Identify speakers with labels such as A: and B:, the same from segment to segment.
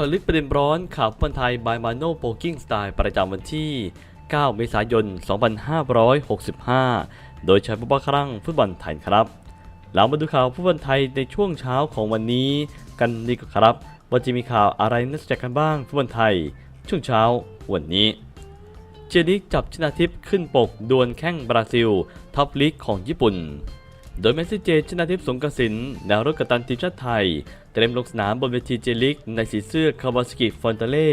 A: าะลึกประเด็นร้อนข่าวฟุตบอลไทยบายมาโนโปกิ้งสไตล์ประจำวันที่ 9 เมษายน 2565 โดยใช้ผู้บังคับฟุตบอลไทยครับ เรามาดูข่าวฟุตบอลไทยในช่วงเช้าของวันนี้กันดีกว่าครับ ว่าจะมีข่าวอะไรน่าสนใจกันบ้างฟุตบอลไทย ช่วงเช้าวันนี้ เจลิกจับชนะทิพย์ขึ้นปกดวลแข้งบราซิลท็อปลีกของญี่ปุ่น โดยเมสซี่เจชนะทิพย์สงกสินแนวรุกกัปตันทีมชาติไทย เตรียมลงสนามบนเวทีเจลิกในสีเสื้อคาวาสกิฟอนเตเล่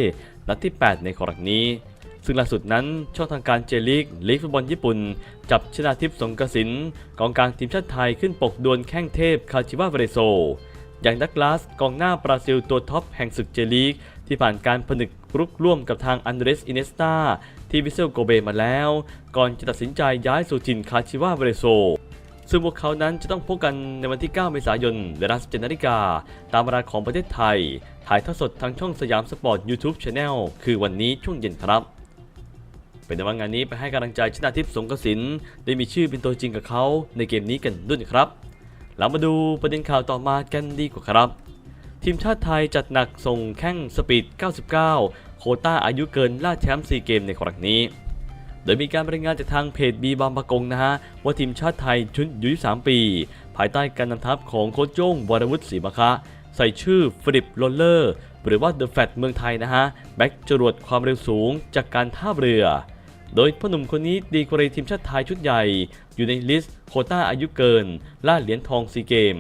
A: นัดที่ 8 ในครั้งนี้ ซึ่งล่าสุดนั้นช่องทางการเจลิกลีกฟุตบอลญี่ปุ่น จับชนะทิพย์สงกสินกองกลางทีมชาติไทยขึ้นปกดวลแข้งเทพคาชิวาเวเรโซ อย่างดักลาสกองหน้าบราซิลตัวท็อปแห่งศึกเจลีกที่ผ่านการผนึกรุกร่วมกับทางอันเดรสอินเนสตาที่วิเซลโกเบมาแล้ว ก่อนจะตัดสินใจย้ายสู่ถิ่นคาชิวาเวเรโซ ซึ่งพวกเขานั้นจะต้องพบกันในวันที่ 9 เมษายน เวลา 17นาฬิกา ตามเวลาของประเทศไทย ถ่ายทอดสดทางช่องสยามสปอร์ต YouTube Channel คือวันนี้ช่วงเย็นครับ เป็นในว่างานนี้ไปให้กำลังใจชนะทิพย์สงกสิน ได้มีชื่อเป็นตัวจริงกับเขาในเกมนี้กันด้วยครับเรามาดูประเด็นข่าวต่อมากันดีกว่าครับ ทีมชาติไทยจัดหนักส่งแข้งสปีด 99 โคต้าอายุเกินล่าแชมป์ซีเกมในครั้งนี้ ดยมีการรายงานจากทางเพจบีบางปะกงนะฮะ ว่าทีมชาติไทยชุดยุ23ปี ภายใต้การนำทัพของโค้ชโจ้งวรวุฒิศรีมะคะ ใส่ชื่อฟิลิปโรลเลอร์ หรือว่าเดอะแฟตเมืองไทยนะฮะ แบ็กจรวดความเร็วสูงจากการท่าเรือ โดยพ่อหนุ่มคนนี้ดีกรีทีมชาติไทยชุดใหญ่ อยู่ในลิสต์โคต้าอายุเกิน ล่าเหรียญทองซีเกม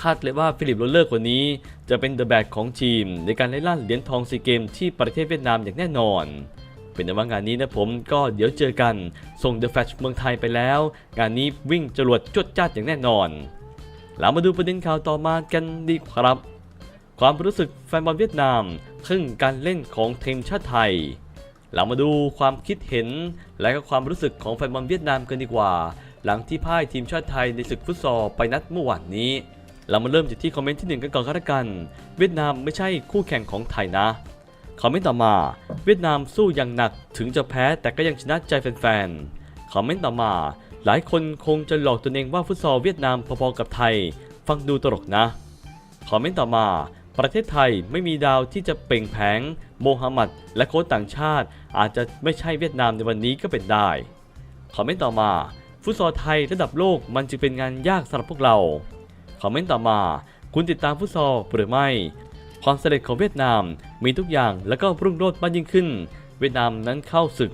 A: คาดเลยว่าฟิลิปโรเลอร์คนนี้จะเป็นเดอะแบกของทีม ในการไล่ล่าเหรียญทองซีเกมที่ประเทศเวียดนามอย่างแน่นอน เป็นในว่างานนี้นะผมก็เดี๋ยวเจอกัน ส่งเดอะแฟชเมืองไทยไปแล้ว งานนี้วิ่งจรวดจวดจ้าดอย่างแน่นอนเรามาดูประเด็นข่าวต่อมากันดีกว่าครับ ความรู้สึกแฟนบอลเวียดนามถึงการเล่นของทีมชาติไทย เรามาดูความคิดเห็นและก็ความรู้สึกของแฟนบอลเวียดนามกันดีกว่า หลังที่พ่ายทีมชาติไทยในศึกฟุตซอลไปนัดเมื่อวานนี้ เรามาเริ่มจากที่คอมเมนต์ที่หนึ่งกันก่อนก็แล้วกัน เวียดนามไม่ใช่คู่แข่งของไทยนะ คอมเมนต์ต่อมา เวียดนามสู้อย่างหนักถึงจะแพ้แต่ก็ยังชนะใจแฟนๆคอมเมนต์ต่อมา หลายคนคงจะหลอกตัวเองว่าฟุตซอลเวียดนามพอๆกับไทย ฟังดูตลกนะคอมเมนต์ต่อมา ประเทศไทยไม่มีดาวที่จะเปล่งแผง โมฮัมหมัดและโค้ชต่างชาติ อาจจะไม่ใช่เวียดนามในวันนี้ก็เป็นได้คอมเมนต์ต่อมาฟุตซอลไทยระดับโลกมันจึงเป็นงานยากสำหรับพวกเรา คอมเมนต์ต่อมา คุณติดตามฟุตซอลหรือไม่ ความสำเร็จของเวียดนามมีทุกอย่างแล้วก็รุ่งโรจน์มากยิ่งขึ้น เวียดนามนั้นเข้าศึก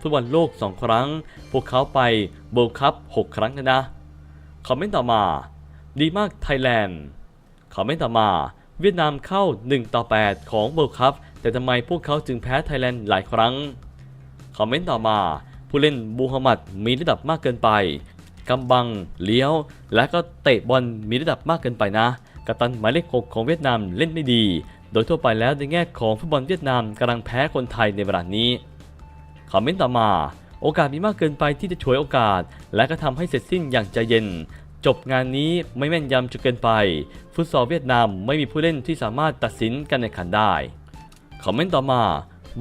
A: ฟุตบอลโลก 2 ครั้ง พวกเขาไปโบว์คัพ6 ครั้งแล้วนะคอมเมนต์ต่อมา ดีมากไทยแลนด์คอมเมนต์ต่อมา เวียดนามเข้า 1 ต่อ 8 ของเวิลด์คัพแต่ทำไมพวกเขาจึงแพ้ไทยแลนด์หลายครั้งคอมเมนต์ต่อมา ผู้เล่นบูฮัมหมัดมีระดับมากเกินไปกำบัง เลี้ยว และก็เตะบอลมีระดับมากเกินไปนะ กัปตันหมายเลข 6 ของเวียดนามเล่นไม่ดี โดยทั่วไปแล้วในแง่ของฟุตบอลเวียดนามกำลังแพ้คนไทยในเวลานี้คอมเมนต์ต่อมา โอกาสมีมากเกินไปที่จะฉวยโอกาส และก็ทำให้เสร็จสิ้นอย่างใจเย็น จบงานนี้ไม่แม่นยำจนเกินไป ฟุตซอลเวียดนามไม่มีผู้เล่นที่สามารถตัดสินการแข่งขันได้คอมเมนต์ต่อมา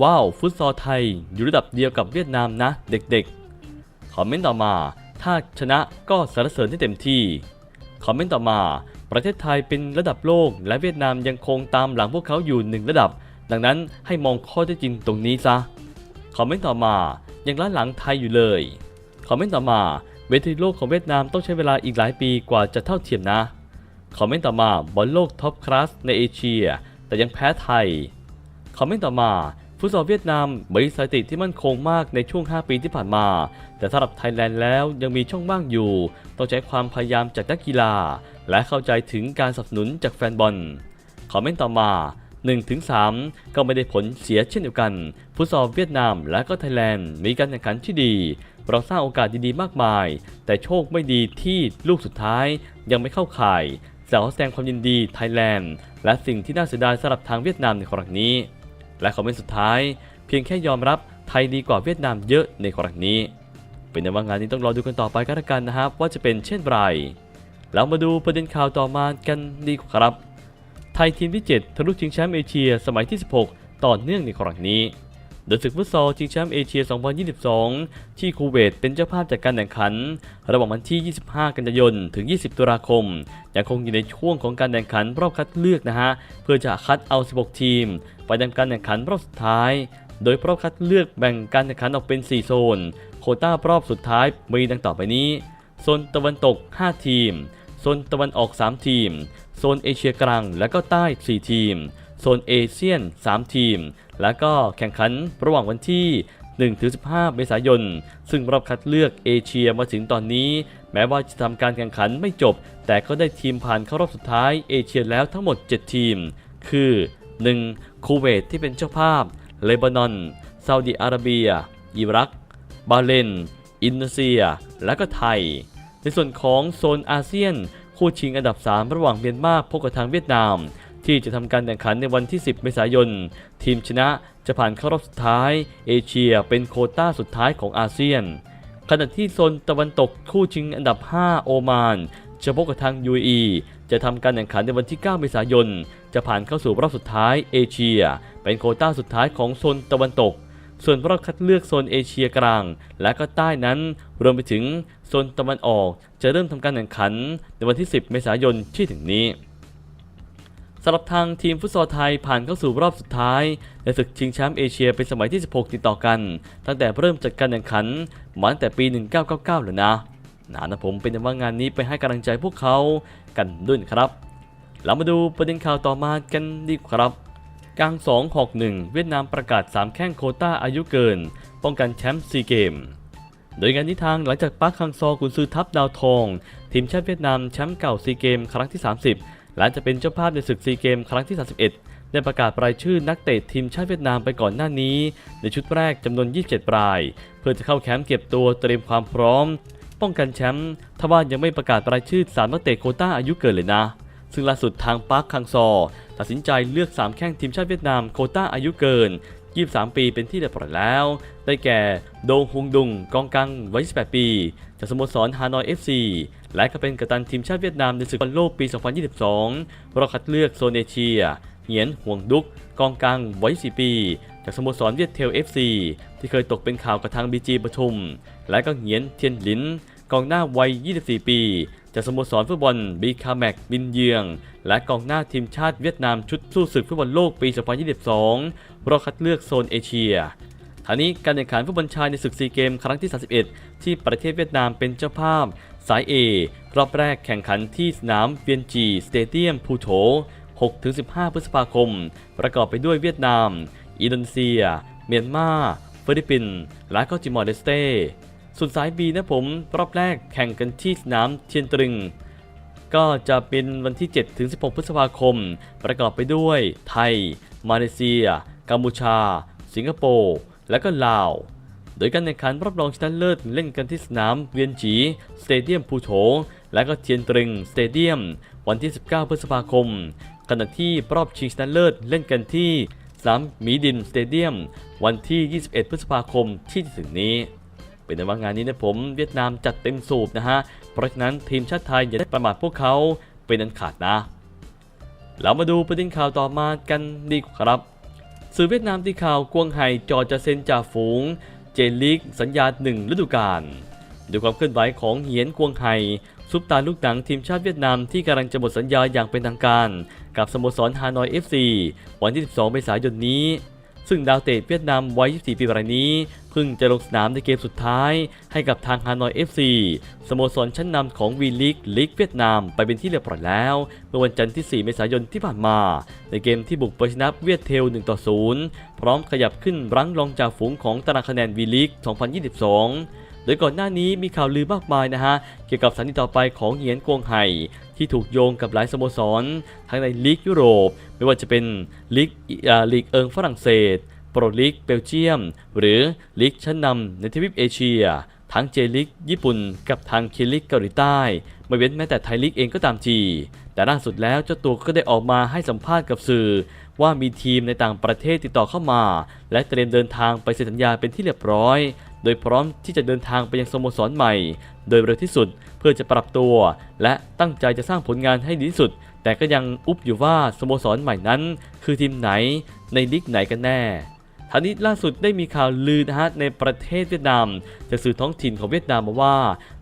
A: ว้าว ฟุตซอลไทย อยู่ระดับเดียวกับเวียดนามนะ เด็กๆ คอมเมนต์ต่อมา ถ้าชนะก็สรรเสริญให้เต็มที่ คอมเมนต์ต่อมา ประเทศไทยเป็นระดับโลก และเวียดนามยังคงตามหลังพวกเขาอยู่หนึ่งระดับ ดังนั้นให้มองข้อเท็จจริงตรงนี้ซะ คอมเมนต์ต่อมายังล้าหลังไทยอยู่เลย คอมเมนต์ต่อมาเวทีโลกของเวียดนามต้องใช้เวลาอีกหลายปีกว่าจะเท่าเทียมนะ คอมเมนต์ต่อมาบอลโลกท็อปคลาสในเอเชีย แต่ยังแพ้ไทย คอมเมนต์ต่อมา ฟุตซอลเวียดนามมีสถิติที่มั่นคงมากในช่วง 5 ปีที่ผ่านมา แต่สำหรับไทยแลนด์แล้วยังมีช่องว่างอยู่ ต้องใช้ความพยายามจากนักกีฬา และเข้าใจถึงการสนับสนุนจากแฟนบอล คอมเมนต์ต่อมา 1-3 ก็ไม่ได้ผลเสียเช่นเดียวกัน ฟุตซอลเวียดนามและก็ไทยแลนด์มีการแข่งขันที่ดี เราสร้างโอกาสดีๆมากมาย แต่โชคไม่ดีที่ลูกสุดท้ายยังไม่เข้าข่ายแต่ขอแสดงความยินดีไทยแลนด์ และสิ่งที่น่าเสียดายสำหรับทางเวียดนามในครั้งนี้ และคอมเมนต์สุดท้าย เพียงแค่ยอมรับไทยดีกว่าเวียดนามเยอะในครั้งนี้ เป็นในว่างานนี้ต้องรอดูกันต่อไปกันละกันนะครับ ว่าจะเป็นเช่นไรเรามาดูประเด็นข่าวต่อมากันดีกว่าครับ ไทยทีมที่ 7ทะลุชิงแชมป์เอเชียสมัยที่ 16 ต่อเนื่องในครั้งนี้ โดยศึกฟุตซอลชิงแชมป์เอเชีย 2022 ที่คูเวตเป็นเจ้าภาพจัดการแข่งขัน ระหว่างวันที่ 25 กันยายน ถึง 20 ตุลาคม ยังคงอยู่ในช่วงของการแข่งขันรอบคัดเลือกนะฮะ เพื่อจะคัดเอา 16 ทีม ไปทำการแข่งขันรอบสุดท้าย โดยรอบคัดเลือกแบ่งการแข่งขันออกเป็น 4 โซน โคต้ารอบสุดท้ายมีดังต่อไปนี้ โซนตะวันตก 5 ทีม โซนตะวันออก 3 ทีม โซนเอเชียกลางและก็ใต้ 4 ทีม โซนเอเชียน 3 ทีม แล้วก็แข่งขันระหว่างวันที่ 1-15 เมษายน ซึ่งรอบคัดเลือกเอเชียมาถึงตอนนี้ แม้ว่าจะทำการแข่งขันไม่จบ แต่ก็ได้ทีมผ่านเข้ารอบสุดท้ายเอเชียแล้วทั้งหมด 7 ทีม คือ 1. คูเวตที่เป็นเจ้าภาพ เลบานอน ซาอุดิอาระเบีย อิรัก บาห์เรนอินโดนีเซีย และก็ไทย ในส่วนของโซนอาเซียน คู่ชิงอันดับ 3 ระหว่างเมียนมาพบกับทางเวียดนาม ที่จะทำการแข่งขันในวันที่ 10 เมษายน ทีมชนะจะผ่านเข้ารอบสุดท้าย เอเชียเป็นโคต้าสุดท้ายของอาเซียน ขณะที่โซนตะวันตกคู่ชิงอันดับ 5 โอมานจะพบกับทาง UAE จะทำการแข่งขันในวันที่ 9 เมษายน จะผ่านเข้าสู่รอบสุดท้ายเอเชีย เป็นโคต้าสุดท้ายของโซนตะวันตก ส่วนรอบคัดเลือกโซนเอเชียกลาง และก็ใต้นั้น รวมไปถึงโซนตะวันออก จะเริ่มทำการแข่งขันในวันที่ 10 เมษายนที่ถึงนี้ สำหรับทางทีมฟุตซอลไทยผ่านเข้าสู่รอบสุดท้ายในศึกชิงแชมป์เอเชียเป็นสมัยที่ 16 ติดต่อกัน ตั้งแต่เริ่มจัดการแข่งขันมาตั้งแต่ปี 1999แล้วนะนะนะผมเป็นว่างานนี้ไปให้กำลังใจพวกเขากันด้วยครับเรามาดูประเด็นข่าวต่อมากันดีครับกลาง 261 เวียดนามประกาศ 3 แข้งโคต้าอายุเกิน ป้องกันแชมป์ซีเกม โดยงานนี้ทางหลังจากปาร์คคังซอกุนซือทัพดาวทอง ทีมชาติเวียดนามแชมป์เก่าซีเกม ครั้งที่ 30 หลังจะเป็นเจ้าภาพในศึกซีเกมครั้งที่ 31 ได้ประกาศรายชื่อนักเตะทีมชาติเวียดนามไปก่อนหน้านี้ ในชุดแรกจำนวน 27 ราย เพื่อจะเข้าแคมป์เก็บตัวเตรียมความพร้อม ป้องกันแชมป์ทว่ายังไม่ประกาศรายชื่อสามนักเตะโคต้าอายุเกินเลยนะ ซึ่งล่าสุดทางปาร์คคังซอ ตัดสินใจเลือก 3 แข้งทีมชาติเวียดนามโคต้าอายุเกิน 23 ปีเป็นที่เรียบร้อยแล้ว ได้แก่โดงฮุงดุงกองกังวัย28 ปี จากสโมสรฮานอย FC และก็เป็นกัปตันทีมชาติเวียดนามในศึกบอลโลกปี 2022รอบคัดเลือกโซนเอเชีย เหงียนห่วงดุก กองกลางวัย4ปี จากสโมสรเวียดเทล FC ที่เคยตกเป็นข่าวกับทางบีจีปทุม และก็เหงียนเทียนหลินกองหน้าวัย 24 ปีจากสโมสรฟุตบอลบีคาแมกบินเยือง และกองหน้าทีมชาติเวียดนามชุดสู้ศึกฟุตบอลโลกปี 2022 รอบคัดเลือกโซนเอเชียทางนี้การแข่งขันฟุตบอลชายในศึกซีเกมครั้งที่ 31 ที่ประเทศเวียดนามเป็นเจ้าภาพ สาย A รอบแรกแข่งขันที่สนามเวียนจีสเตเดียมพูโถ 6-15 พฤษภาคม ประกอบไปด้วยเวียดนาม อินโดนีเซีย เมียนมา ฟิลิปปินส์และก็จิมอร์เลสเต้ ส่วนสาย B นะผมรอบแรกแข่งกันที่สนามเทียนตรึง ก็จะเป็นวันที่7-16 พฤษภาคม ประกอบไปด้วย ไทย มาเลเซีย กัมพูชา สิงคโปร์และก็ลาว โดยการแข่งขันรอบรองชนะเลิศเล่นกันที่สนามเวียนจีสเตเดียมพูโถงและก็เทียนตรึงสเตเดียมวันที่ 19 พฤษภาคม ขณะที่รอบชิงชนะเลิศเล่นกันที่สนามมีดินสเตเดียมวันที่ 21 พฤษภาคมที่จะถึงนี้ เป็นในว่างานนี้นะผมเวียดนามจัดเต็มสูบนะฮะ เพราะฉะนั้นทีมชาติไทยอย่าได้ประมาทพวกเขาเป็นอันขาดนะ เรามาดูประเด็นข่าวต่อมากันดีกว่าครับ สื่อเวียดนามที่ข่าวกวงไห่จอจะเซ็นจ่าฝูง เจนลีกสัญญาหนึ่งฤดูกาลดูความเคลื่อนไหวของเหียนกวงไห่ซุปตาลูกหนังทีมชาติเวียดนามที่กำลังจะหมดสัญญาอย่างเป็นทางการ กับสโมสรฮานอย FC วันที่ 12 เมษายนนี้ ซึ่งดาวเตะเวียดนามวัย 24 ปีรายนี้เพิ่งจะลงสนามในเกมสุดท้ายให้กับทางฮานอย FC สโมสรชั้นนำของวีลีกลีกเวียดนามไปเป็นที่เรียบร้อยแล้ว เมื่อวันจันทร์ที่ 4 เมษายนที่ผ่านมา ในเกมที่บุกไปชนะเวียดเทล 1 ต่อ 0 พร้อมขยับขึ้นรั้งรองจากฝูงของตารางคะแนนวีลีก 2022 โดยก่อนหน้านี้มีข่าวลือมากมายนะฮะเกี่ยวกับสถานีต่อไปของเหยียนกวงไห่ที่ถูกโยงกับหลายสโมสร ทั้งในลีกยุโรป ไม่ว่าจะเป็นลีกอ่าลีกเอิงฝรั่งเศสโปรลีกเบลเยียม หรือลีกชั้นนำในทวีปเอเชีย ทั้งเจลีกญี่ปุ่นกับทางเคลีกเกาหลีใต้ไม่เว้นแม้แต่ไทยลีกเองก็ตามทีแต่ล่าสุดแล้วเจ้าตัวก็ได้ออกมาให้สัมภาษณ์กับสื่อ ว่ามีทีมในต่างประเทศติดต่อเข้ามา และเตรียมเดินทางไปเซ็นสัญญาเป็นที่เรียบร้อย ดยพร้อมที่จะเดินทางไปยังสโมสรใหม่ โดยเร็วที่สุดเพื่อจะปรับตัว และตั้งใจจะสร้างผลงานให้ดีที่สุด แต่ก็ยังอุบอยู่ว่าสโมสรใหม่นั้น คือทีมไหนในลีกไหนกันแน่ ทางนี้ล่าสุดได้มีข่าวลือนะฮะในประเทศเวียดนามจากสื่อท้องถิ่นของเวียดนามมาว่า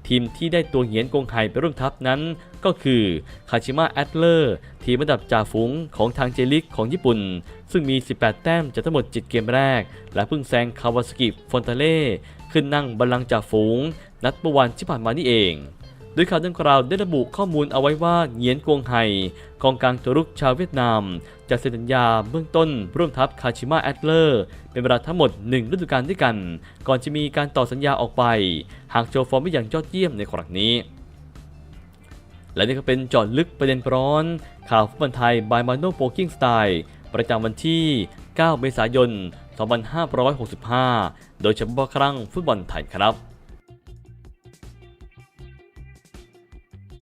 A: ทีมที่ได้ตัวเหียนกงไห่ไปร่วมทัพนั้น ก็คือคาชิมะแอตเลอร์ ทีมระดับจ่าฝูงของทางเจลิกของญี่ปุ่น ซึ่งมี 18 แต้มจากทั้งหมด 7 เกมแรก และเพิ่งแซงคาวาสกิฟอนตาเล่ขึ้นนั่งบัลลังก์จ่าฝูง นัดเมื่อวันที่ผ่านมานี่เอง โดยข่าวดังกล่าวได้ระบุข้อมูลเอาไว้ว่าเหงียนกวงไห่กองกลางตัวรุกชาวเวียดนาม จะเซ็นสัญญาเบื้องต้นร่วมทัพคาชิมะแอตเลอร์ เป็นเวลาทั้งหมด 1 ฤดูกาลด้วยกัน ก่อนจะมีการต่อสัญญาออกไป หากโชว์ฟอร์มได้อย่างยอดเยี่ยมในครั้งนี้ และนี่ก็เป็นจอดลึกประเด็นร้อน ข่าวฟุตบอลไทยบายมาโนโปกิ้งสไตล์ประจำวันที่ 9 เมษายน 2565 โดยเฉพาะครั้งฟุตบอลไทยครับ